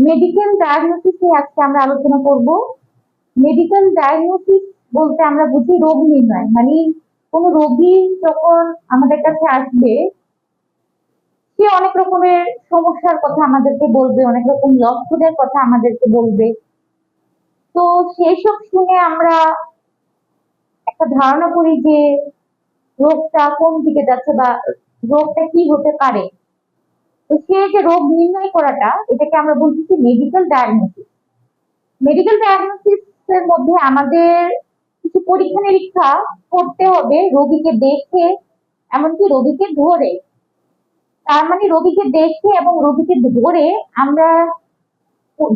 Medical diagnosis নিয়ে আজকে আমরা আলোচনা করব। মেডিকেল ডায়াগনোসিস বলতে আমরা বুঝি রোগ নির্ণয়। মানে কোনো রোগী যখন আমাদের কাছে আসবে, সে অনেক রকমের সমস্যার কথা আমাদেরকে বলবে, অনেক রকম লক্ষণের কথা আমাদেরকে বলবে। তো সেই সব শুনে আমরা একটা ধারণা করি যে রোগটা কোন দিকে যাচ্ছে বা রোগটা কি হতে পারে। তো সে যে রোগ নির্ণয় করাটা, এটাকে আমরা বলতেছি মেডিকেল ডায়াগনোসিস মেডিকেল ডায়াগনোসিস এর মধ্যে আমাদের কিছু পরীক্ষা নিরীক্ষা করতে হবে রোগীকে দেখে, এমনকি রোগীকে ধরে। তার মানে রোগীকে দেখে এবং রোগীকে ধরে আমরা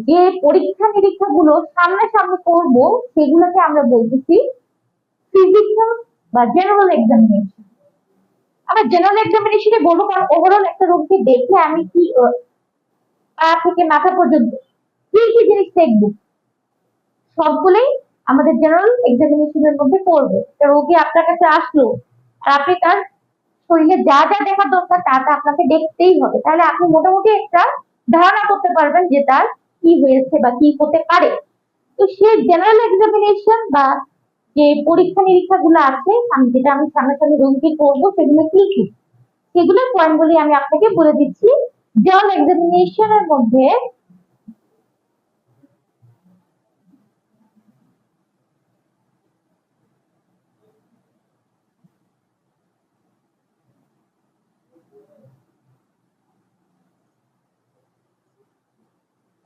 যে পরীক্ষা নিরীক্ষা গুলো সামনাসামনি করব, সেগুলোকে আমরা বলতেছি ফিজিক্যাল বা জেনারেল এক্সামিনেশন আমরা জেনারেল এক্সামিনেশনে বলব কারণ ওভারঅল একটা রোগকে দেখে আমি কি পা থেকে মাথা পর্যন্ত কি কি জিনিস দেখব, সবগুলোই আমাদের জেনারেল এক্সামিনেশনের মধ্যে পড়বে। রোগী আপনার কাছে আসলো, আর আপনি তার শরীরে যা যা দেখার দরকার তা তা আপনাকে দেখতেই হবে। তাহলে আপনি মোটামুটি একটা ধারণা করতে পারবেন যে তার কি হয়েছে বা কি হতে পারে। তো সে জেনারেল এক্সামিনেশন বা যে পরীক্ষা নিরীক্ষা গুলো আছে যেটা আমি সামনাসামনি রোগীকে করব, সেগুলো কি কি? সেগুলোর পয়েন্টগুলি আমি আপনাকে বলে দিচ্ছি। জেনারেল এক্সামিনেশনের মধ্যে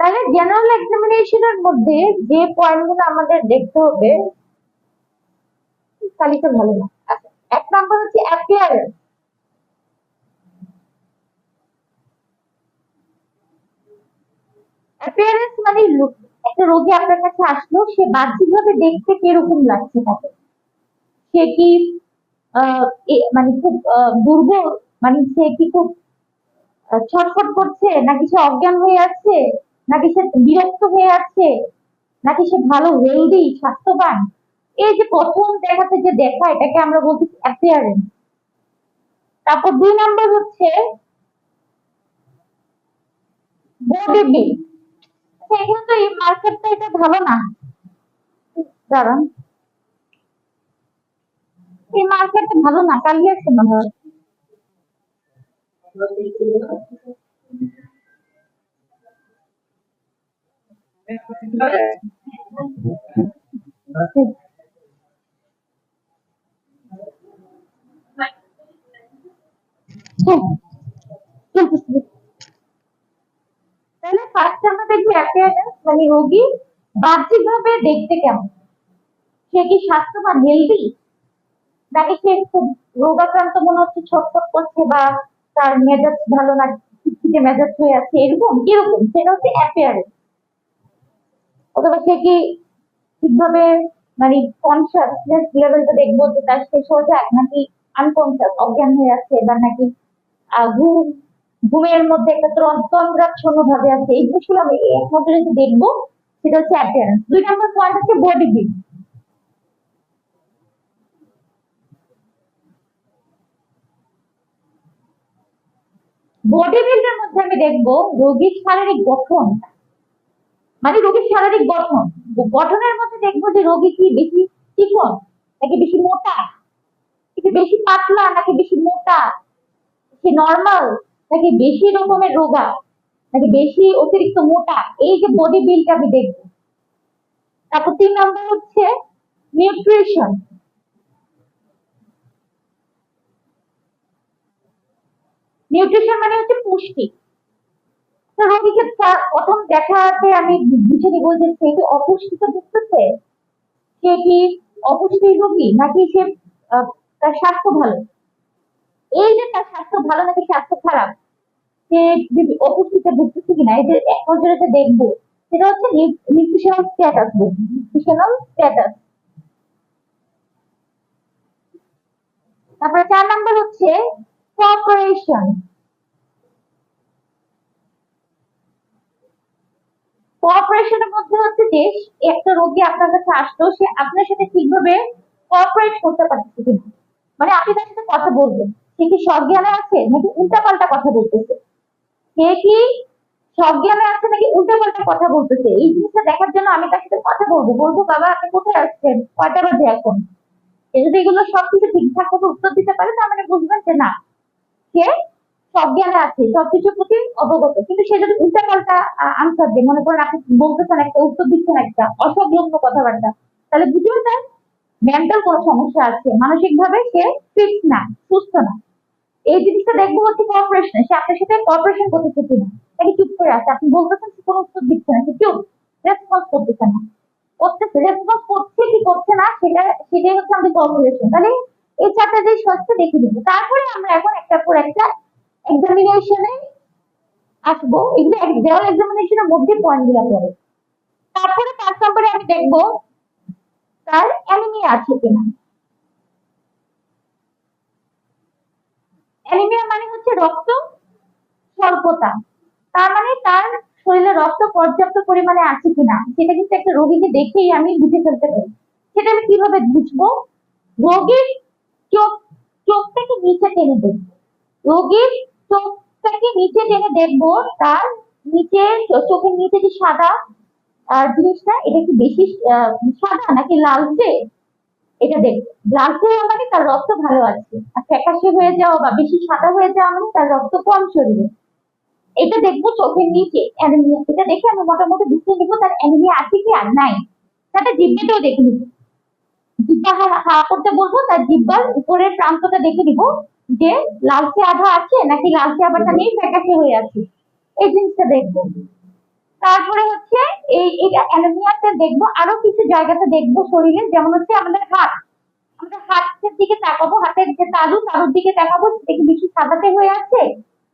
তাহলে জেনারেল এক্সামিনেশনের মধ্যে যে পয়েন্টগুলো আমাদের দেখতে হবে তালিকা ভালো না। আচ্ছা এক নাম্বার হচ্ছে অ্যাপিয়ারেন্স অ্যাপিয়ারেন্স মানে look। একটা রোগী আপনার কাছে আসলো, সে বাহ্যিকভাবে দেখতে কীরকম লাগছে তাকে? সে কি মানে খুব দুর্বল মানে সে কি খুব ছটফট করছে? নাকি সে অজ্ঞান হয়ে আছে? নাকি সে বিরক্ত হয়ে আছে? নাকি সে ভালো হেলদি স্বাস্থ্যবান? এই যে প্রথম দেখাতে যে দেখা এটাকে আমরা বলছি অ্যাপিয়ারেন্স তারপর দুই নাম্বার হচ্ছে বডি বিল্ড এখানে তো এই মার্কেটটা এটা ভালো না। দাঁড়ান। এই মার্কেটটা ভালো না আছে হ্যাঁ, চলতেছে। তাহলে ফার্স্ট আমরা দেখব অ্যাপিয়ারেন্স মানে রোগী বাহ্যিকভাবে দেখতে কেমন? সে কি স্বাস্থ্যবান হেলদি নাকি সে খুব রোগাক্রান্ত মনে হচ্ছে, ছটফট করছে বা তার মেজাজ ভালো না মেজাজ হয়ে আছে, এরকম? কীরকম? সেটা হচ্ছে অ্যাপিয়ারেন্স অথবা সে কি ঠিকভাবে মানে কনসিয়াসনেস লেভেলটা দেখব যে তার সে সজাগ নাকি আনকনসিয়াস অজ্ঞান হয়ে আছে বা নাকি ঘুম, ঘুমের মধ্যে একটা ভাবে আছে। এই জিনিসগুলো আমি একমাত্র যে দেখব, সেটা হচ্ছে অ্যাপিয়ারেন্স দুই নম্বর পয়েন্ট হচ্ছে বডি বিল্ড বডি বিল্ডের মধ্যে আমি দেখব, রোগীর শারীরিক গঠন। মানে রোগীর শারীরিক গঠন। গঠনের মধ্যে দেখব যে রোগী কি বেশি চিকন নাকি বেশি মোটা? নাকি বেশি পাতলা, নাকি বেশি মোটা? সে নর্মাল নাকি বেশি রকমের রোগা, নাকি বেশি অতিরিক্ত মোটা, এই যে বডি বিলটা আমি দেখব। তারপর তিন নম্বর হচ্ছে নিউট্রিশন নিউট্রিশন মানে হচ্ছে পুষ্টি। রোগীকে প্রথম দেখাতে আমি বুঝে নিব যে সে কি অপুষ্টিতে ভুগতেছে সে? কি অপুষ্টির রোগী, নাকি সে তার স্বাস্থ্য ভালো? এই যে তার স্বাস্থ্য ভালো নাকি স্বাস্থ্য খারাপ, সে অপুষ্টিতে ভুগতেছে কিনা, এই যে এক নজরে যে দেখব, সেটা হচ্ছে নিউট্রিশনাল স্ট্যাটাস নিউট্রিশনাল স্ট্যাটাস তারপরে চার নাম্বার হচ্ছে কোঅপারেশন কোঅপারেশনের মধ্যে হচ্ছে যে, একটা রোগী আপনার কাছে আসলো, সে আপনার সাথে ঠিকভাবে কোঅপারেট করতে পারছে কিনা। মানে আপনি তার সাথে কথা বলবেন। সে কি সজ্ঞানে আছে নাকি উল্টাপাল্টা কথা বলতেছে? সে কি সজ্ঞানে আছে নাকি উল্টো পাল্টা কথা বলতেছে? এই জিনিসটা দেখার জন্য আমি তার সাথে কথা বলব। বলব, বাবা, আপনি কোথায় আসছেন? কয়টা বাজে এখন? যদি এগুলো সবকিছু ঠিকঠাক ভাবে উত্তর দিতে পারে মানে বুঝবেন যে না, সে সজ্ঞানে আছে, সবকিছুর প্রতি অবগত। কিন্তু সে যদি উল্টা পাল্টা আনসার দেয়, মনে করেন আপনি বলতেছেন একটা, উত্তর দিচ্ছেন একটা অসংলগ্ন কথাবার্তা, তাহলে বুঝবেন তার মেন্টাল কোনো সমস্যা আছে। মানসিক ভাবে সে ফিট না, সুস্থ না। এই জিনিসটা দেখব হচ্ছে কর্পোরেশন সে আপনার সাথে কর্পোরেশন করতেছে কিনা নাকি চুপ করে আছে। আপনি বলতেছেন সে কোনো উত্তর দিচ্ছে না। সে চুপ। রেসপন্স করতেছে না। করতেছে। রেসপন্স করছে কি করছে না, সেটা, সেটাই হচ্ছে আমাদের কর্পোরেশন তাহলে এই চারটা যে দেখে তারপরে আমরা এখন একটা পর একটা এক্সামিনেশনে আসব। এগুলো এক্সামিনেশনের মধ্যে পয়েন্টগুলা পড়ে। তারপরে পাঁচ নম্বরে আমি দেখব, তার অ্যানিমিয়া আছে কিনা। অ্যানিমিয়া মানে হচ্ছে রক্ত স্বল্পতা। তার মানে তার শরীরে রক্ত পর্যাপ্ত পরিমাণে আছে কিনা, সেটা কিন্তু একটা রোগীকে দেখেই আমি বুঝে ফেলতে পারি। সেটা আমি কীভাবে বুঝব? রোগীর চোখ, চোখটাকে নিচে টেনে দেখব। রোগীর চোখটাকে নিচে টেনে দেখব, তার নিচে, চোখের নিচে যে সাদা জিনিসটা, এটা কি বেশি সাদা নাকি লালচে? এটা দেখব লালচে হওয়া মানে তার রক্ত ভালো আছে। আর ফ্যাকাশে হয়ে যাওয়া বা বেশি সাদা হয়ে যাওয়া মানে তার রক্ত কম শরীরে। এটা দেখব চোখের নিচে অ্যানিমিয়া এটা দেখে আমি মোটামুটি বুঝতে নিবো তার অ্যানিমিয়া আছে কি আর নাই। তাতে জিব্বাটাও দেখে নিবো। জিব্বা হা হা করতে বলব, তার জিব্বার উপরের প্রান্তটা দেখে নিবো যে লালচে আধা আছে নাকি লালচে আভাটা নেই ফ্যাকাশে হয়ে আছে। এই জিনিসটা দেখব। তারপরে হচ্ছে এই এটা অ্যানিমিয়াতে দেখব, আরও কিছু জায়গাতে দেখব শরীরে, যেমন হচ্ছে আমাদের হাত। আমাদের হাতের দিকে তাকাবো, হাতের যে তালু, তালুর দিকে তাকাবো সেটা কি বেশি সাদাতে হয়ে আছে,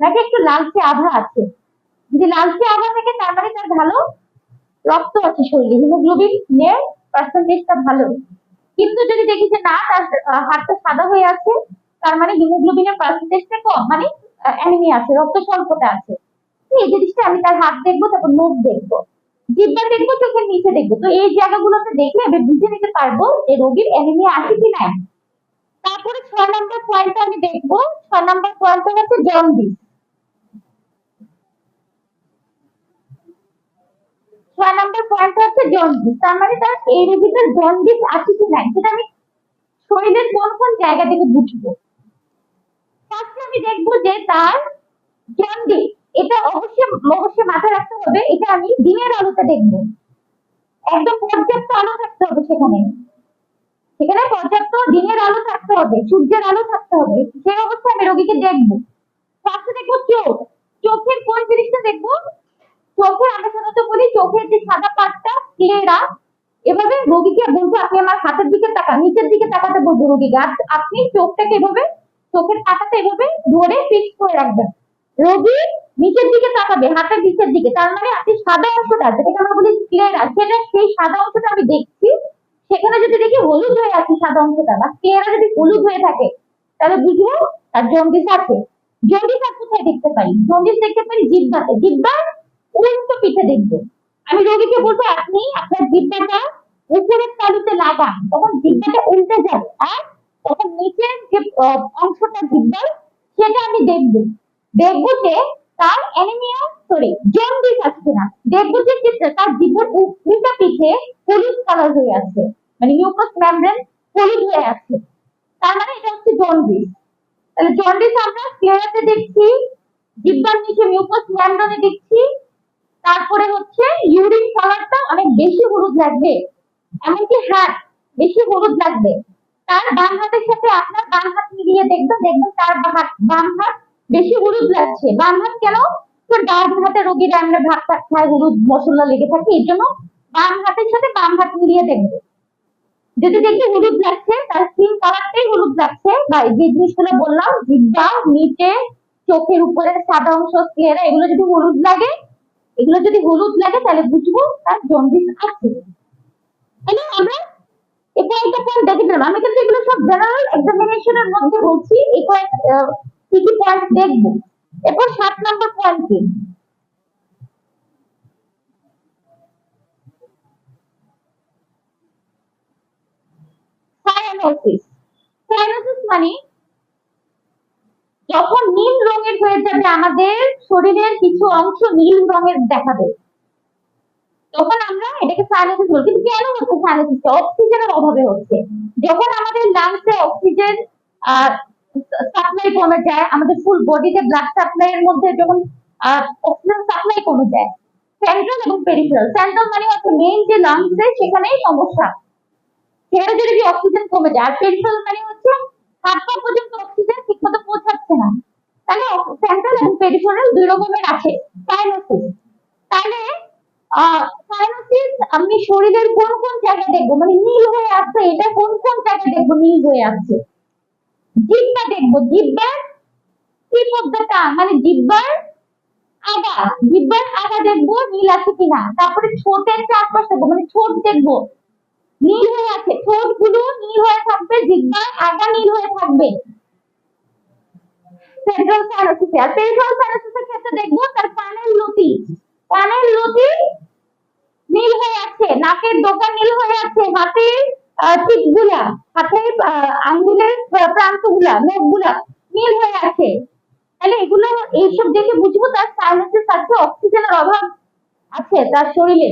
নাকি একটু লালচে আভা আছে? যদি লালচে আভা থাকে, তার মানে তার ভালো রক্ত আছে শরীরে, হিমোগ্লোবিন এর পার্সেন্টেজটা ভালো। কিন্তু যদি দেখি যে না, তার হাতটা সাদা হয়ে আছে, তার মানে হিমোগ্লোবিনের পার্সেন্টেজটা কম মানে অ্যানিমিয়া আছে রক্ত স্বল্পতা আছে। এই জিনিসটা আমি তার হাত দেখব, তারপর মুখ দেখব। জিব্বা দেখব, চোখের নিচে দেখব। তো এই জায়গাগুলোতে দেখে আমি বুঝে নিতে পারব যে রোগীর অ্যানিমিয়া আছে কি নাই তারপরে ছয় নম্বর পয়েন্টটা আমি দেখব ছয় নম্বর হচ্ছে পয়েন্ট হচ্ছে জন্ডিস তার মানে তার এই রোগীটার জন্ডিস আছে কি নাই সেটা আমি শরীরের কোন কোন জায়গা থেকে বুঝব। ফার্স্টে আমি দেখব যে তার জন্ডিস এটা অবশ্যই অবশ্যই মাথায় রাখতে হবে, এটা আমি দিনের আলোতে দেখব। একদম পর্যাপ্ত আলো থাকতে হবে সেখানে। সেখানে পর্যাপ্ত দিনের আলো থাকতে হবে, সূর্যের আলো থাকতে হবে সেই অবস্থায় আমি রোগীকে দেখব। ফার্স্টে দেখব চোখ। চোখের কোন জিনিসটা দেখব? চোখে আমরা সাধারণত বলি, চোখের যে সাদা পাটটা ক্লিয়ারা এভাবে রোগীকে বলব, আপনি আমার হাতের দিকে তাকান, নিচের দিকে তাকাতে বলব রোগীকে আপনি চোখটাকে এভাবে, চোখের পাতাটা এভাবে ধরে ফিক্স করে রাখবেন। রোগী নিচের দিকে তাকাবে, হাতের নিচের দিকে। তার মানে আপনি সাদা অংশটা যেটাকে আমরা বলি ক্লিয়ারা সেটা সেই সাদা অংশটা আমি দেখছি। সেখানে যদি দেখি হলুদ হয়ে আছে সাদা অংশটা বা ক্লিয়ারা যদি হলুদ হয়ে থাকে, তাহলে বুঝব তার জন্ডিস আছে। জন্ডিস আর কোথায় দেখতে পারি? জন্ডিস দেখতে পারি জিব্বাতে জিব্বার উল্টো পিঠে দেখব। আমি রোগীকে বলব, আপনি আপনার জিব্বাটা উপরের তালুতে লাগান। তখন জিব্বাটা উল্টে যাবে আর তখন নিচের যে অংশটা জিব্বার সেটা আমি দেখব। দেখব যে তার অ্যানিমিয়া সরি জন্ডিস আছে কিনা দেখব যে যে তার উ- উল্টা পিঠে হলুদ কালার হয়ে আছে। মানে মিউকাস মেমব্রেন হলুদ হয়ে আছে। তার মানে এটা হচ্ছে জন্ডিস তাহলে জন্ডিস আমরা ক্লিয়ারাতে দেখছি, জিব্বার নিচে মিউকাস মেমব্রেনে দেখছি, তারপরে হচ্ছে ইউরিন কালারটা অনেক বেশি হলুদ লাগবে। এমনকি হাত বেশি হলুদ লাগবে। তার বাম হাতের সাথে আপনার বাম হাত মিলিয়ে দেখবেন দেখবেন তার বাম হাত বেশি হলুদ লাগছে। বাম হাত কেন? তো ডান হাতে রোগীরা আমরা ভাত টাত খাই হলুদ মশলা লেগে থাকে এই জন্য বাম হাতের সাথে বাম হাত মিলিয়ে দেখবে। যদি দেখি হলুদ লাগছে তার স্কিন কালারটাই হলুদ লাগছে। বা যে জিনিসগুলো বললাম জিব্বা নিচে চোখের উপরে সাদা অংশ ক্লিয়ার এগুলো যদি হলুদ লাগে এগুলো যদি হলুদ লাগে তাহলে বুঝব তার জন্ডিস আছে। তাহলে আমরা এই কয়েকটা পয়েন্ট দেখে দিলাম আমি কিন্তু এগুলো সব জেনারেল এক্সামিনেশনের মধ্যে বলছি। এই কয়েক কি কি পয়েন্ট দেখব। এরপর সাত নম্বর পয়েন্ট কি মানে যাবে, আমাদের শরীরের কিছু অংশ নীল রঙের দেখাবে তখন আমরা এটাকে কেন হচ্ছে অক্সিজেনের অভাবে হচ্ছে। যখন আমাদের অক্সিজেন সাপ্লাই কমে যায়, আমাদের ফুল বডিতে ব্লাড সাপ্লাই এর মধ্যে যখন অক্সিজেন সাপ্লাই কমে যায়। সেন্ট্রাল এবং পেরিফেরাল সেন্ট্রাল মানে হচ্ছে মেইন যে লাংসে সেখানেই সমস্যা। সেখানে যদি অক্সিজেন কমে যায়, আর পেরিফেরাল মানে হচ্ছে হাত পা পর্যন্ত অক্সিজেন ঠিকমতো পৌঁছাচ্ছে না। তাহলে সেন্ট্রাল এবং পেরিফেরাল দুই রকমের আছে সাইনোসিস তাহলে সাইনোসিস আমি শরীরের কোন কোন জায়গায় দেখব? মানে নীল হয়ে আছে এটা কোন কোন জায়গায় দেখব? নীল হয়ে আছে জিব্বা দেখব জিব্বার টিপ অফ মানে জিব্বার আগা জিব্বার আগা দেখব, নীল আছে কিনা? তারপরে ঠোঁটের চারপাশ দেখব মানে ঠোঁট দেখব। নীল হয়ে আছে ঠোঁটগুলো নীল হয়ে থাকবে, জিব্বার আগা নীল হয়ে থাকবে। সেন্ট্রাল সাইনোসিস আর পেরিফেরাল সাইনোসিসের ক্ষেত্রে দেখব তার কানের লতি কানের লতি নীল হয়ে আছে, নাকের ডোকা নীল হয়ে আছে হাতের টিপগুলা হাতের আঙ্গুলের প্রান্তগুলা নখগুলা নীল হয়ে আছে। তাহলে এগুলো এইসব দেখে বুঝব তার সাইনাসিস সাথে অক্সিজেনের অভাব আছে তার শরীরে,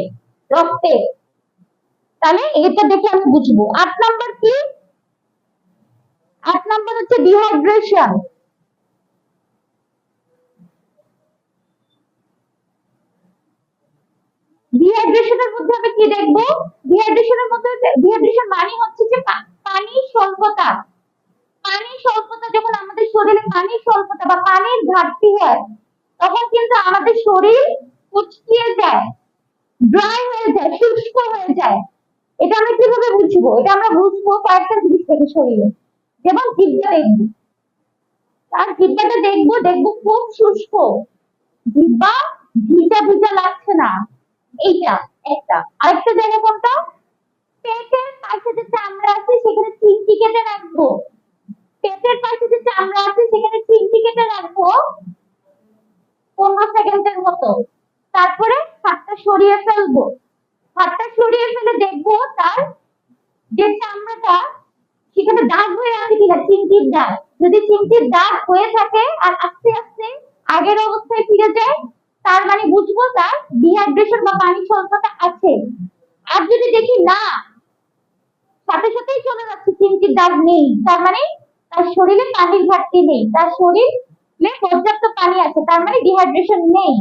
রক্তে। তাহলে এটা দেখে আমি বুঝব। আট নাম্বার কি? আট নাম্বার হচ্ছে ডিহাইড্রেশন ডিহাইড্রেশনের মধ্যে আমি কি দেখব ডিহাইড্রেশনের মধ্যে ডিহাইড্রেশন মানে হচ্ছে যে পা- পানির স্বল্পতা পানির স্বল্পতা যখন আমাদের শরীরে পানির স্বল্পতা বা পানির ঘাটতি হয়, তখন কিন্তু আমাদের শরীর কুচকিয়ে যায় ড্রাই হয়ে যায়, শুষ্ক হয়ে যায়। এটা আমরা কীভাবে বুঝব? এটা আমরা বুঝব কয়েকটা জিনিস থেকে শরীরে। যেমন জিভটা দেখব। আর জিভটাটা দেখব দেখব খুব শুষ্ক। জিভা ভিজা ভিজা লাগছে না। এইটা একটা। আরেকটা জায়গা কোনটা? পেটের পাশে যে চামড়া আছে, সেখানে চিমটি রাখব। পেটের পাশে যে চামড়া আছে, সেখানে চিমটি কেটে রাখব পনেরো সেকেন্ডের মতো। তারপরে হাতটা সরিয়ে ফেলব। হাতটা সরিয়ে ফেলে দেখব তার যে চামড়াটা, সেখানে দাগ হয়ে আছে কিনা, চিমটির দাগ। যদি চিমটির দাগ হয়ে থাকে আর আস্তে আস্তে আগের অবস্থায় ফিরে যায়, তার মানে বুঝব তার ডিহাইড্রেশন বা পানি স্বল্পতা আছে। আর যদি দেখি না, সাথে সাথেই চলে যাচ্ছে, চিমটির দাগ নেই, তার মানে তার শরীরে পানির ঘাটতি নেই, তার শরীরে পর্যাপ্ত পানি আছে, তার মানে ডিহাইড্রেশন নেই।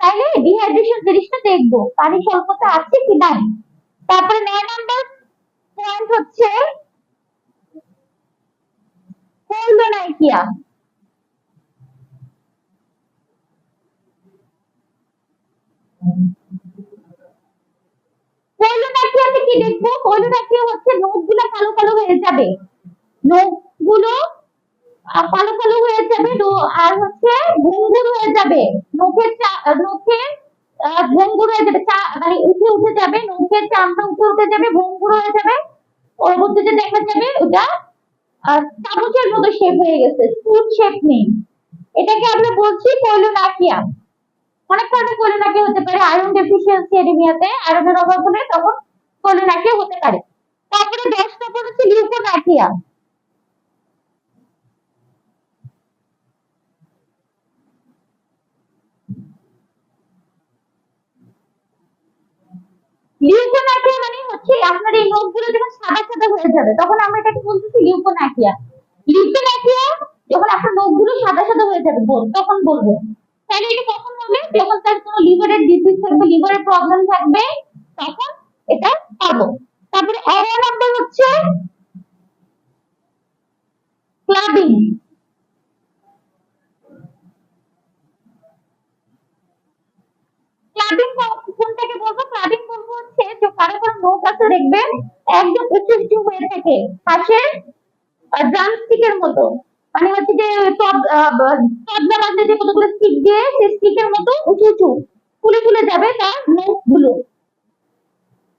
তাইলে ডিহাইড্রেশন জিনিসটা দেখব, পানি স্বল্পতা আছে কি নাই? তারপরে নয় নাম্বার পয়েন্ট হচ্ছে কি দেখব? কোলডোনাইকিয়া হচ্ছে নখগুলো কালো কালো হয়ে যাবে। নখগুলো আহ, কালো কালো হয়ে যাবে আর হচ্ছে ভঙ্গুর হয়ে যাবে। নখের আহ, ভঙ্গুর হয়ে যাবে মানে উঠে উঠে যাবে নখের উঠে উঠে যাবে ভঙ্গুর হয়ে যাবে। পরবর্তীতে দেখা যাবে ওটা চামচের মতো শেপ হয়ে গেছে শেপ নেই। এটাকে আমরা বলছি পয়লোনাকিয়া। অনেক কারণে কোলিনাকিয়া হতে পারে আয়রন ডেফিসিয়েন্সি এনিমিয়াতে আয়রনের অভাব হলে তখন কোলিনাকিয়া হতে পারে। তারপরে দশ নম্বর হচ্ছে লিউকোনাকিয়া লিউকোনাকিয়া মানে হচ্ছে আপনার এই নখগুলো যখন সাদা সাদা হয়ে যাবে, তখন আমরা এটাকে বলতেছি লিউকোনাকিয়া লিউকোনাকিয়া যখন আপনার নখগুলো সাদা সাদা হয়ে যাবে তখন বলব। তাহলে এটা কখন হবে? যখন তার কোনো লিভারের ডিজিজ থাকবে লিভারের প্রবলেম থাকবে, তখন এটা পাবো। তারপরে এগারো নাম্বার হচ্ছে ক্লাবিং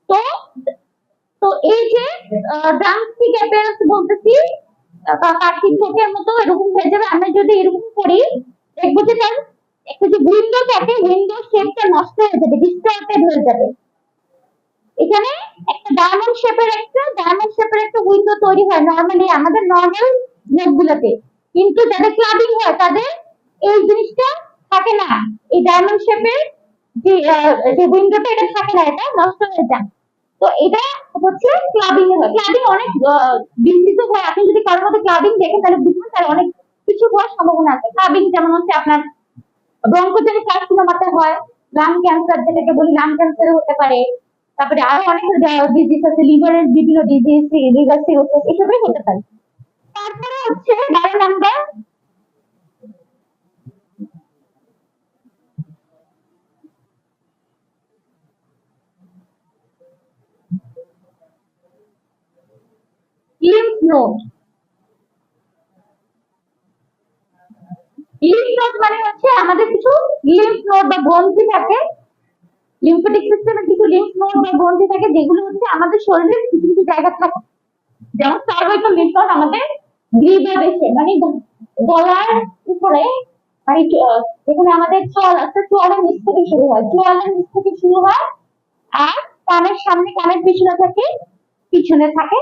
তো তো এই যে ড্রামস্টিক অ্যাপিয়ারেন্স বলতেছি আহ, বা মতো এরকম হয়ে যাবে। আমরা যদি এরকম করি দেখব যে তার একটা যে উইন্ডো থাকে উইন্ডো শেপটা নষ্ট হয়ে যাবে ডিস্টর্টেড হয়ে যাবে। এখানে একটা ডায়মন্ড শেপের একটা ডায়মন্ড শেপের একটা উইন্ডো তৈরি হয়। নরমালি আমাদের নর্মাল নেটগুলোতে কিন্তু যাদের ক্লাবিং হয়, তাদের এই জিনিসটা থাকে না। এই ডায়মন্ড শেপের যে যে উইন্ডোটা এটা থাকে না, এটা নষ্ট হয়ে যায়। তো এটা হচ্ছে ক্লাবিং হয়। ক্লাবিং অনেক বিস্তৃত হয়। আপনি যদি কারোর মধ্যে ক্লাবিং দেখেন, তাহলে বুঝবেন তাহলে অনেক কিছু হওয়ার সম্ভাবনা আছে। ক্লাবিং যেমন হচ্ছে আপনার ব্রঙ্কোজেনিক কার্সিনোমাতে হয়? লাং ক্যান্সার যেটাকে বলি লাং ক্যান্সার হতে পারে। তারপরে আরও অনেক ডিজিজ আছে লিভারের বিভিন্ন ডিজিজ লিভার সিরোসিস এসবই হতে পারে। তারপরে হচ্ছে বারো number lymph node lymph node মানে হচ্ছে আমাদের কিছু লিম্ফ নোড বা গ্রন্থি থাকে। লিম্ফেটিক সিস্টেমে কিছু লিম্ফ নোড বা গ্রন্থি থাকে যেগুলো হচ্ছে আমাদের শরীরের কিছু কিছু জায়গা থাকে। যেমন সার্ভাইকাল লিম্ফ নোড আমাদের মানে গলার উপরে মানে আমাদের চোয়াল আছে চোয়ালের নিচ থেকে শুরু হয়। চোয়ালের নিচ থেকে শুরু হয় আর কানের সামনে কানের পিছনে থাকে পিছনে থাকে।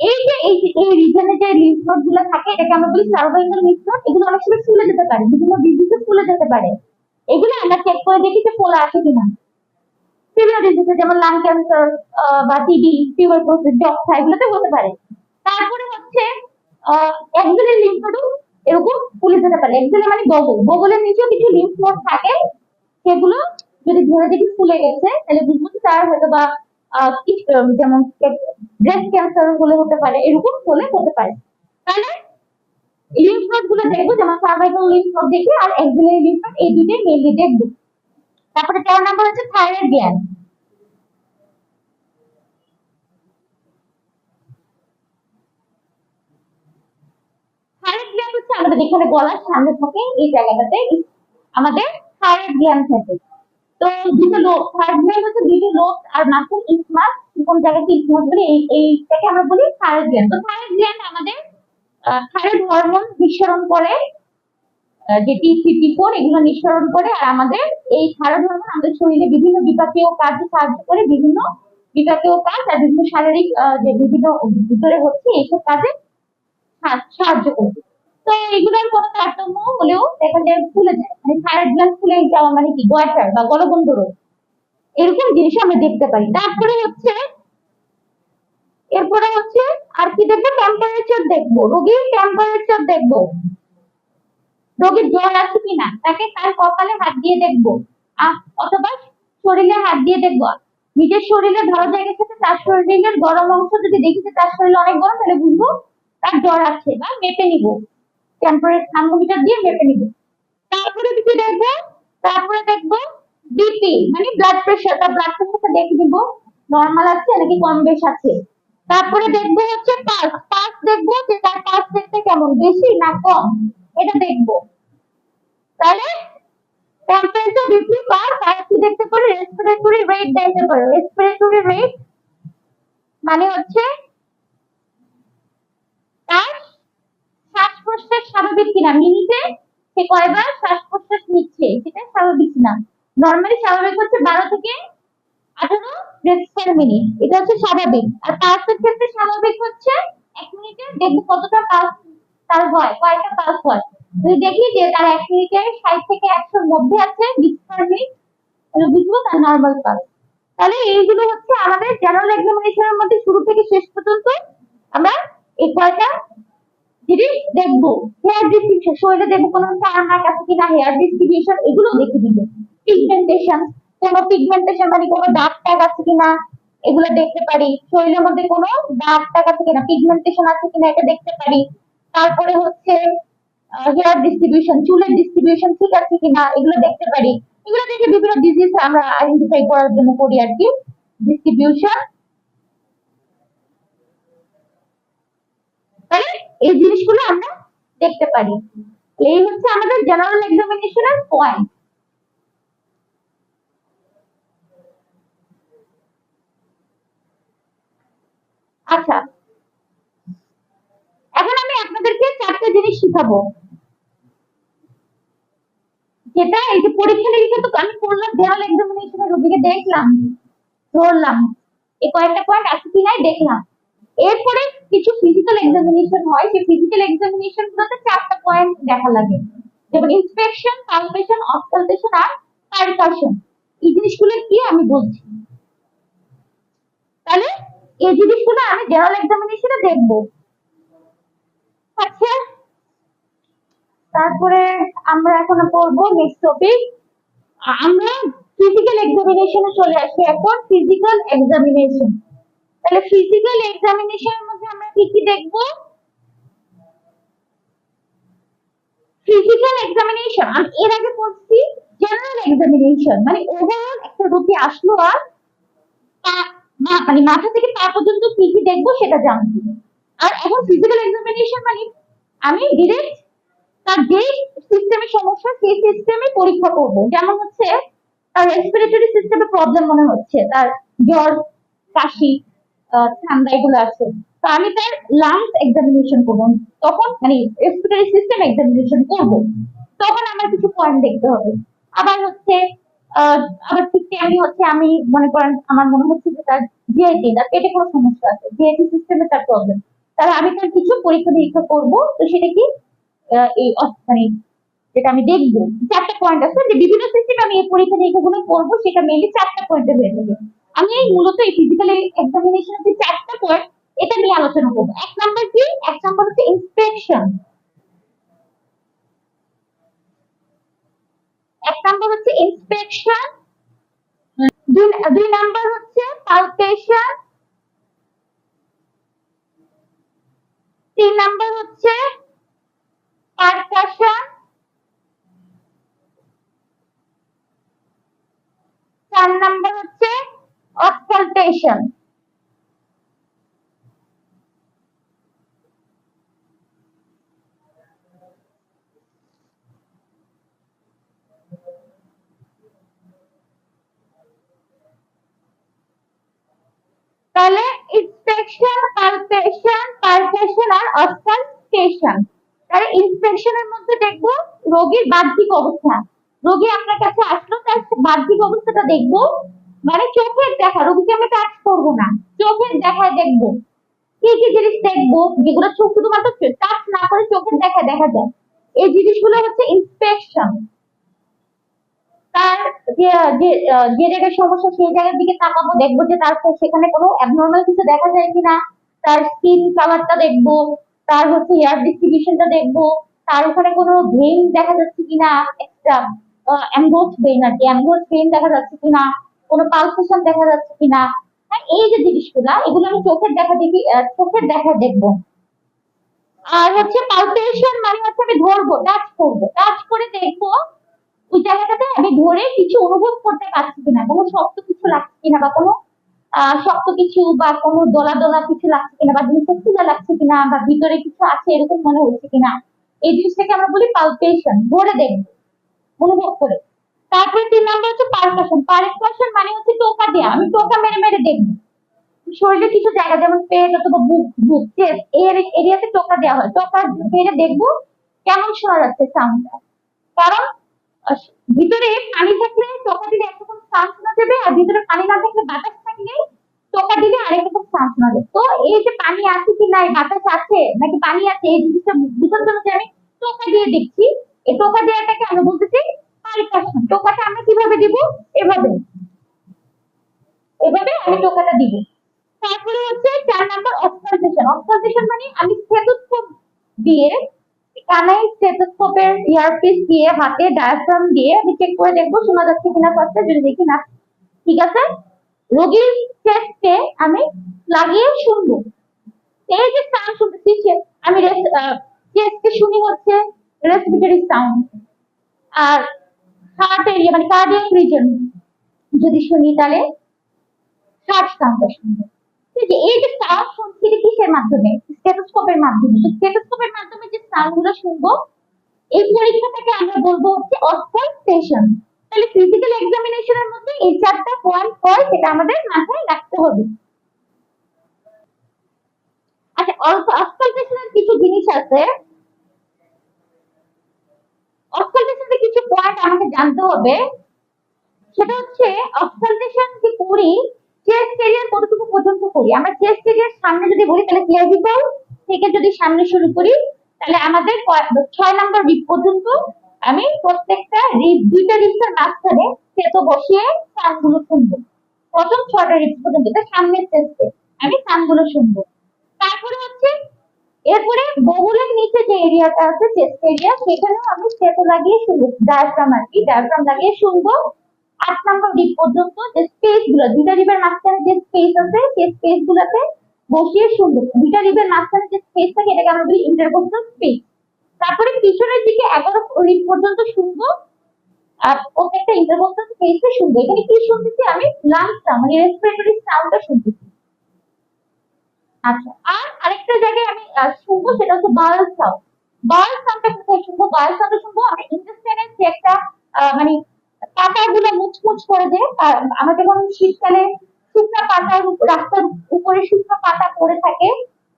এই যে, এই এই রিজনে যে লিম্ফ নোডগুলো থাকে, এটাকে আমরা বলি সার্ভাইকাল লিম্ফ নোড এগুলো অনেক সময় ফুলে যেতে পারে, বিভিন্ন ডিজিজে ফুলে যেতে পারে। এগুলো আমরা চেক করে দেখি যে ফোলা আছে কিনা। বিভিন্ন ডিজিজে যেমন লাং ক্যান্সার বা টিবি টিউবারকুলোসিস যক্ষা এগুলোতে হতে পারে। তারপরে হচ্ছে একজনের লিম্ফ নোডও এরকম ফুলে যেতে পারে। একজনের মানে বগল বগলের নিচেও কিছু লিম্ফ নোড থাকে, সেগুলো যদি ধরে দেখি ফুলে গেছে, তাহলে বুঝব তার হয়তো বা যেমন ব্রেস্ট ক্যান্সার হলে হতে পারে, এরকম হলে হতে পারে। লিম্ফ নোডগুলো দেখব, যেমন সার্ভাইকাল লিম্ফ নোড দেখি আর এক্সিলারি লিম্ফ নোড এই দুইটাই মেনলি দেখব। তারপরে চার নাম্বার হচ্ছে থাইরয়েড গ্ল্যান্ড আমাদের এখানে গলার সামনে থাকে, এই জায়গাটাতে আমাদের থাইরয়েড গ্ল্যান্ড থাকে। তো দুটো লোক গ্ল্যান্ড হচ্ছে দুটো লোক আর ইসমাস কোন জায়গাতে ইসমাস বলি এই এইটাকে আমরা বলি তো আমাদের হরমোন করে আহ, যে টি ফোর এগুলো নিঃসরণ করে আর আমাদের এই থাইরয়েড হরমোন আমাদের শরীরে বিভিন্ন বিপাকীয় কাজে সাহায্য করে বিভিন্ন বিপাকীয় কাজ আর বিভিন্ন শারীরিক যে বিভিন্ন ভিতরে হচ্ছে এইসব কাজে সাহায্য করবে তো এগুলোর কোনো তারতম্য হলেও দেখা যায় ফুলে যায়। মানে থাইরয়েড গ্ল্যান্ড ফুলে যাওয়া মানে কি? গয়টার বা গলবন্ধ রোগ। এরকম জিনিস আমরা দেখতে পারি তারপরে হচ্ছে, এরপরে হচ্ছে, আর কি দেখব? টেম্পারেচার দেখব। রোগীর টেম্পারেচার দেখব। রোগীর জ্বর আছে কিনা তাকে তার কপালে হাত দিয়ে দেখব। অথবা শরীরে হাত দিয়ে দেখব। নিজের শরীরে ধরা জায়গার সাথে তার শরীরের গরম অংশ যদি দেখি তার শরীরে অনেক গরম, তাহলে বুঝব তার জ্বর আছে বা মেপে নিব। থার্মোমিটার দিয়ে মেপে নিব। তারপরে দেখব? তারপরে বিপি মানে ব্লাড প্রেশার তার ব্লাড প্রেশারটা দেখে নর্মাল আছে নাকি কম বেশ আছে? তারপরে হচ্ছে পালস পালস যে তার পালস দেখতে কেমন, বেশি না কম? এটা দেখব। তাহলে টেম্পারেচার বিপি পালস আর কি দেখতে পারে? রেসপিরেটরি রেট দেখতে পারে। রেসপিরেটরি রেট মানে হচ্ছে তার শ্বাস স্বাভাবিক কিনা? মিনিটে সে কয়বার শ্বাস প্রশ্বাস নিচ্ছে? সেটা স্বাভাবিক কিনা? নর্মালি স্বাভাবিক হচ্ছে বারো থেকে আঠারো ব্রেথ পার মিনিট এটা হচ্ছে স্বাভাবিক। আর পালসের ক্ষেত্রে স্বাভাবিক হচ্ছে এক মিনিটে দেখব কতটা পালস তার হয়, কয়টা পালস হয়। যদি দেখি যে তার এক মিনিটে ষাট থেকে একশোর মধ্যে আছে বিশ পার মিনিট বুঝব তার নর্মাল পালস তাহলে এইগুলো হচ্ছে আমাদের জেনারেল এক্সামিনেশনের মধ্যে শুরু থেকে শেষ পর্যন্ত আমরা এই কয়টা জিনিস দেখব। হেয়ার ডিস্ট্রিবিউশন শরীরে দেখব কোনো সারমার্ক আছে কিনা হেয়ার ডিস্ট্রিবিউশন এগুলো দেখে দিব পিগমেন্টেশন কোনো পিগমেন্টেশন মানে কোনো দাগ টাগ আছে কিনা, এগুলো দেখতে পারি। শরীরের মধ্যে কোনো দাগ টাগ আছে কিনা পিগমেন্টেশন আছে কিনা এটা দেখতে পারি। তারপরে হচ্ছে হেয়ার ডিস্ট্রিবিউশন চুলের ডিস্ট্রিবিউশন ঠিক আছে কিনা, এগুলো দেখতে পারি। এগুলো দেখে বিভিন্ন ডিজিজ আমরা আইডেন্টিফাই করার জন্য করি আর কি। ডিস্ট্রিবিউশন তাহলে এই জিনিসগুলো আমরা দেখতে পারি। এই হচ্ছে আমাদের জেনারেল এক্সামিনেশনের পয়েন্ট আচ্ছা এখন আমি আপনাদেরকে চারটে জিনিস শিখাবো। যেটা এই যে পরীক্ষা নিরীক্ষা তো আমি করলাম জেনারেল এক্সামিনেশনের রোগীকে দেখলাম, ধরলাম। এই কয়েকটা পয়েন্ট আছে কি নাই দেখলাম। এরপরে কিছু ফিজিক্যাল এক্সামিনেশন হয়। সেই ফিজিক্যাল এক্সামিনেশন গুলোতে চারটা পয়েন্ট দেখা লাগে। যেমন ইন্সপেকশন পালপেশন অস্কালটেশন আর পারকাশন এই জিনিসগুলো কি আমি বলছি? তাহলে এই জিনিসগুলো আমি জেনারেল এক্সামিনেশনে দেখব। আচ্ছা তারপরে আমরা এখন পড়ব নেক্সট টপিক আমরা ফিজিক্যাল এক্সামিনেশনে চলে আসি এখন ফিজিক্যাল এক্সামিনেশন তাহলে ফিজিক্যাল এক্সামিনেশনের মধ্যে আমরা কি কি দেখব? ফিজিক্যাল এক্সামিনেশন আমি এর আগে পড়ছি জেনারেল এক্সামিনেশন মানে ওভারঅল একটা রোগী আসলো আর মানে মাথা থেকে পা পর্যন্ত কি কি দেখব সেটা জানছি। আর এখন ফিজিক্যাল এক্সামিনেশন মানে আমি ডিরেক্ট তার যে সিস্টেমে সমস্যা, সেই সিস্টেমে পরীক্ষা করব। যেমন হচ্ছে, তার রেসপিরেটরি সিস্টেমে প্রবলেম মনে হচ্ছে, তার জ্বর, কাশি ঠান্ডা এগুলো আছে। তো আমি তার লাংস এক্সামিনেশন করব। তখন মানে রেসপিরেটরি সিস্টেম এক্সামিনেশন করব। তখন আমার কিছু পয়েন্ট দেখতে হবে। আবার হচ্ছে আবার ঠিক হচ্ছে আমি মনে করেন, আমার মনে হচ্ছে যে তার জিআইটি তার পেটে কোনো সমস্যা আছে। জিআইটি সিস্টেমে তার প্রবলেম তাহলে আমি তার কিছু পরীক্ষা নিরীক্ষা করব। তো সেটা কি? এই মানে যেটা আমি দেখব। চারটা পয়েন্ট আছে। যে বিভিন্ন সিস্টেমে আমি এই পরীক্ষা নিরীক্ষাগুলো করব, সেটা মেনলি চারটা পয়েন্টে হয়ে থাকে আমি এই মূলত এই ফিজিক্যাল এক্সামিনেশনের যে চারটা পয়েন্ট এটা নিয়ে আলোচনা করব। এক নাম্বার কি? এক নাম্বার হচ্ছে ইন্সপেকশন এক নাম্বার হচ্ছে ইন্সপেকশন দুই নাম্বার হচ্ছে পালপেশন তিন নাম্বার হচ্ছে পারকাশন চার নাম্বার হচ্ছে অসকালটেশন তাহলে ইন্সপেকশন পালপেশন পারকাশন আর অসকালটেশন তাহলে ইন্সপেকশনের মধ্যে দেখব রোগীর বাহ্যিক অবস্থা। রোগী আপনার কাছে আসলো, তার বাহ্যিক অবস্থাটা দেখব। মানে চোখের দেখা রোগীকে আমি টাচ করব না। চোখের দেখায় দেখব। কি কি জিনিস দেখব? যেগুলো চোখ শুধুমাত্র টাচ না করে চোখের দেখা দেখা যায়। এই জিনিসগুলো হচ্ছে ইন্সপেকশন তার যে জায়গায় সমস্যা, সেই জায়গার দিকে তাকাবো, দেখব যে তার সেখানে কোনো অ্যাবনর্মাল কিছু দেখা যায় কিনা। তার স্কিন কালারটা দেখব। তার হচ্ছে হেয়ার ডিস্ট্রিবিউশনটা দেখব। তার ওখানে কোনো ভেইন দেখা যাচ্ছে কিনা? একটা অ্যাঙ্গোজ ভেইন আর কি অ্যাঙ্গোজ ভেইন দেখা যাচ্ছে কিনা? কোনো পালসেশন দেখা যাচ্ছে কিনা? হ্যাঁ এই যে জিনিসগুলা, এগুলো আমি চোখের দেখা দেখি চোখের দেখা দেখব। আর হচ্ছে পালপেশন মানে হচ্ছে আমি ধরবো টাচ করব। টাচ করে দেখব ওই জায়গাটাতে আমি ধরে কিছু অনুভব করতে পারছি কিনা, কোনো শক্ত কিছু লাগছে কিনা বা কোনো শক্ত কিছু বা কোনো দোলা দোলা কিছু লাগছে কিনা বা জিনিসটা ফুলা লাগছে কিনা বা ভিতরে কিছু আছে এরকম মনে হচ্ছে কিনা। এই জিনিসটাকে আমরা বলি পালপেশন ধরে দেখব, অনুভব করে। তারপরে তিন নম্বর হচ্ছে পারকাশন পারকাশন মানে হচ্ছে টোকা দেওয়া আমি টোকা মেরে মেরে দেখব। শরীরে কিছু জায়গা, যেমন পেট অথবা বুক বুক এর এরিয়াতে টোকা দেওয়া হয়। টোকা মেরে দেখব কেমন শোনা যাচ্ছে সাউন্ডটা কারণ ভিতরে পানি থাকলে টোকা দিলে একরকম সাউন্ড শোনা যাবে, আর ভিতরে পানি না থাকলে বাতাস থাকলে টোকা দিলে আরেক রকম সাউন্ড শোনা যাবে। তো এই যে পানি আছে কি নাই, বাতাস আছে, নাকি পানি আছে, এই জিনিসটা বুঝার জন্য আমি টোকা দিয়ে দেখছি। এই টোকা দেওয়াটাকে আমরা বলতেছি কীভাবে টোকাটা দিব। তারপরে হচ্ছে মানে আমি হাতে ডায়াফ্রাম দিয়ে আমি চেক করে দেখব, শোনা যাচ্ছে কিনা ফার্স্টে যদি দেখি না, ঠিক আছে? রোগীর চেস্টে আমি লাগিয়ে শুনব। এই যে সাউন্ড শুনতেছি আমি চেস্টে শুনি হচ্ছে রেসপিরেটরি সাউন্ড আর হার্ট এরিয়া মানে কার্ডিয়াক রিজন যদি শুনি তাহলে শুনব ঠিক আছে, এই যে সাউন্ড শুনছি কিসের মাধ্যমে? স্টেথোস্কোপের মাধ্যমে। তো স্টেথোস্কোপের মাধ্যমে যে সাউন্ডগুলো শুনব, এই পরীক্ষাটাকে আমরা বলব হচ্ছে অসকালটেশন তাহলে ফিজিক্যাল এক্সামিনেশনের মধ্যে এই চারটা পয়েন্ট হয়, সেটা আমাদের মাথায় রাখতে হবে। আচ্ছা অসকালটেশনের কিছু জিনিস আছে। অসকালটেশনের কিছু পয়েন্ট আমাকে জানতে হবে। সেটা হচ্ছে অবজারভেশন যে করি চেস্ট এরিয়ার কতটুকু পর্যন্ত করি? আমরা চেস্ট এরিয়ার সামনে যদি বলি, তাহলে ক্লাভিকল থেকে যদি সামনে শুরু করি, তাহলে আমাদের ছয় নাম্বার বিট পর্যন্ত আমি প্রত্যেকটা রিপ দুইটা রিপসের মাঝখানে সেতো বসিয়ে সানগুলো শুনব। প্রথম ছটা রিপস পর্যন্ত সামনের চেস্টে আমি সানগুলো শুনব। তারপরে হচ্ছে এরপরে বগুলের নিচে যে এরিয়াটা আছে চেস্ট এরিয়া সেখানেও আমি সেতো লাগিয়ে শুনব ডায়াফ্রাম আর কি। ডায়াফ্রাম লাগিয়ে শুনব আট নম্বর রিপ পর্যন্ত যে স্পেসগুলো, দুইটা রিপের মাঝখানে যে স্পেস আছে, সেই স্পেস গুলোতে বসিয়ে শুনব। দুইটা রিপের মাঝখানে যে স্পেস থাকে, এটাকে আমরা বলি ইন্টারকোস্টাল স্পেস তারপরে পিছনের দিকে এগারো রিপ পর্যন্ত শুনব, আর প্রত্যেকটা ইন্টারকোস্টাল স্পেসে শুনব। এখানে কি শুনতেছি? আমি লাংসটা মানে রেসপিরেটরি সাউন্ডটা শুনতেছি। আচ্ছা মানে রাস্তার উপরে শুকনো পাতা পড়ে থাকে,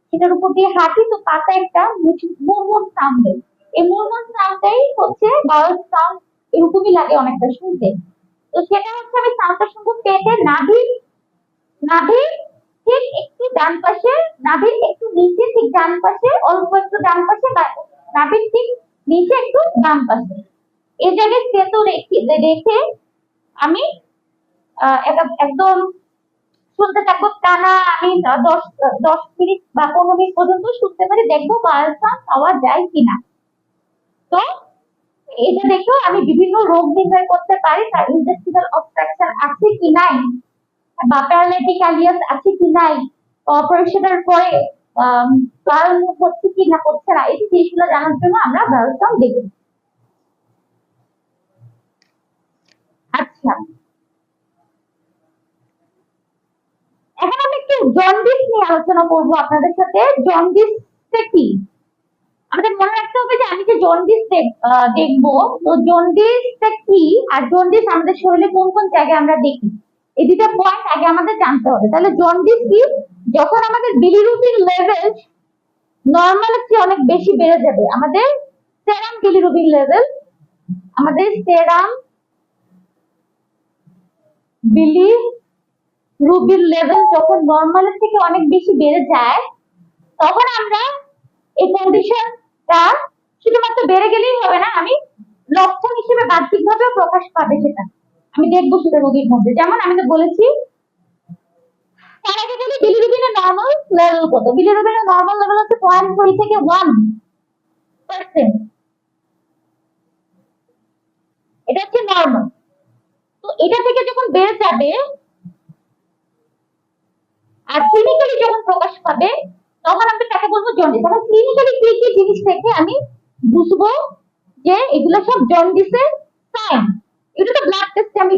সেটার উপর দিয়ে হাঁটি, তো পাতা একটা মুরমুর সাউন্ড দেয়। এই মুরমুর সাউন্ডটাই হচ্ছে বাল সাউন্ড এরকমই লাগে অনেকটা শুনতে। তো সেটা হচ্ছে আমি সাউন্ডটা শুনব পেটের নাভির নাভির ঠিক একটু ডান পাশে, নাভির একটু নিচে, ঠিক ডান পাশে, অল্প একটু ডান পাশে নাভির ঠিক নিচে একটু ডান পাশে। এই জায়গায় সেতু রেখে রেখে আমি একদম শুনতে থাকব টানা আমি দশ দশ মিনিট বা পনেরো মিনিট পর্যন্ত শুনতে পারি, দেখব সাউন্ড পাওয়া যায় কিনা। তো এটা দেখেও আমি বিভিন্ন রোগ নির্ণয় করতে পারি, তার ইন্ডাস্ট্রিয়াল অবস্ট্রাকশন আছে কি নাই। বা প্যারালাইটিক অ্যালিয়াস আছে কি নাই? অপারেশনের পরে কারণ হচ্ছে কি না হচ্ছে না এই জিনিসগুলো জানার জন্য আমরা ব্যালসাম দেখি আচ্ছা। এখন আমি একটু জন্ডিস নিয়ে আলোচনা করব আপনাদের সাথে। জন্ডিসটা কি? আমাদের মনে রাখতে হবে যে আমি যে জন্ডিস দেখব, তো জন্ডিসটা কি? আর জন্ডিস আমাদের শরীরে কোন কোন জায়গায় আমরা দেখি? এই দুটা পয়েন্ট আগে আমাদের জানতে হবে। তাহলে জন্ডিস কি? যখন আমাদের বিলিরুবিন লেভেল চেয়ে অনেক বেশি বেড়ে যাবে। আমাদের সেরাম বিলিরুবিন লেভেল আমাদের সেরাম বিলি রুবিন লেভেল যখন নর্মালের থেকে অনেক বেশি বেড়ে যায়, তখন আমরা এই কন্ডিশনটা শুধুমাত্র বেড়ে গেলেই হবে না, আমি লক্ষণ হিসেবে বাহ্যিকভাবেও প্রকাশ পাবে সেটা। আমি দেখব সেটা রোগীর মধ্যে। যেমন আমি তো বলেছি এটা থেকে যখন বেড়ে যাবে, আর যখন প্রকাশ পাবে, তখন আমি তাকে বলব জন্ডিস তখন ক্লিনিক্যালি কি কি জিনিস থেকে আমি বুঝব যে এগুলো সব জন্ডিসের সাইন এটা তো ব্লাড টেস্টে আমি